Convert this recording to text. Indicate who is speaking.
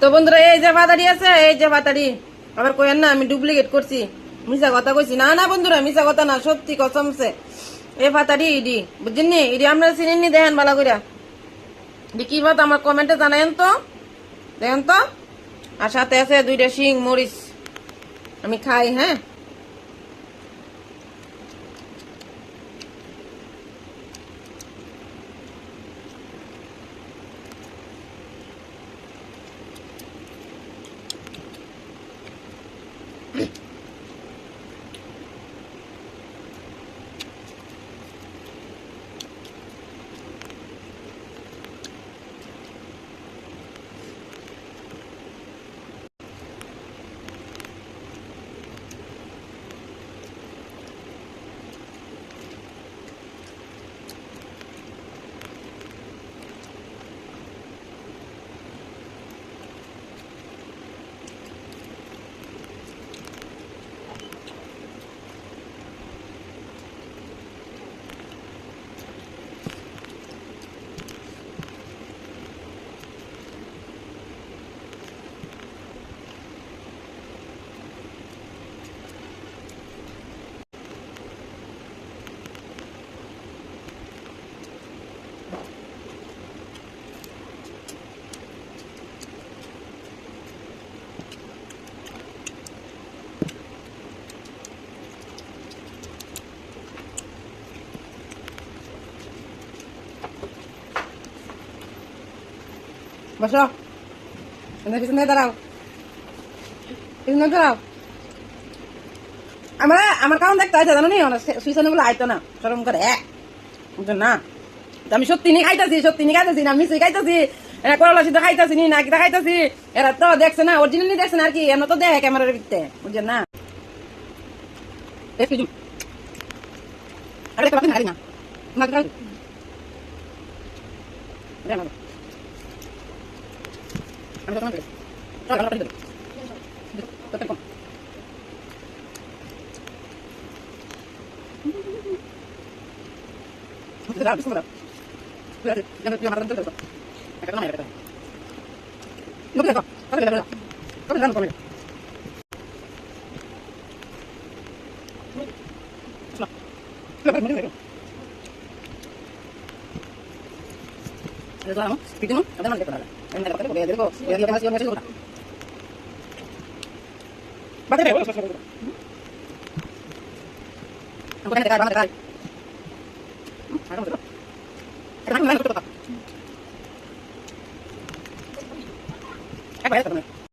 Speaker 1: তো বন্ধুরা, এই যে বাতাড়ি আছে, এই যে বাতাড়ি। আবার কইেন না, আমি ডুপ্লিকেট করছি। মিশা কথা কইছি। না না বন্ধুরা মিশা কথা না, সত্যি কসমছে এ পাতাড়ি ইডি। বুঝছেন ইডি, আপনারা চিনেননি দেখেন ভালো কইরা। কি বাত আমার কমেন্টে জানায়েন তো? দেখেন তো? আর সাথে আছে দুইটা শিং, মরিচ। আমি খাই হ্যাঁ? বসো। পিছনে দাঁড়াও। পিছনে দাঁড়াও। আমার আমার কারণ দেখতে আছে জানো নি? সুইসানো গুলো আইতো না। সরম করে না? আমি সত্যি নি খাইতাছি, সত্যি নি খাইতাছি, না মিশে খাইতাছি এরা করলা সিদ্ধ খাইতাছি, নি না কিটা খাইতাছি, এরা তো দেখছে না অরিজিনালি দেখছে না আর কি এমন তো দেখে ক্যামেরার ভিত্তে বুঝছেন না? আরে না। না Thank. ¿Qué pasa? ¿Qué pasa? ¿Qué pasa? ¿Qué pasa? ¿Qué pasa? ¿Qué pasa? ¿Qué pasa? ¿Qué pasa? ¿Qué ¿Qué.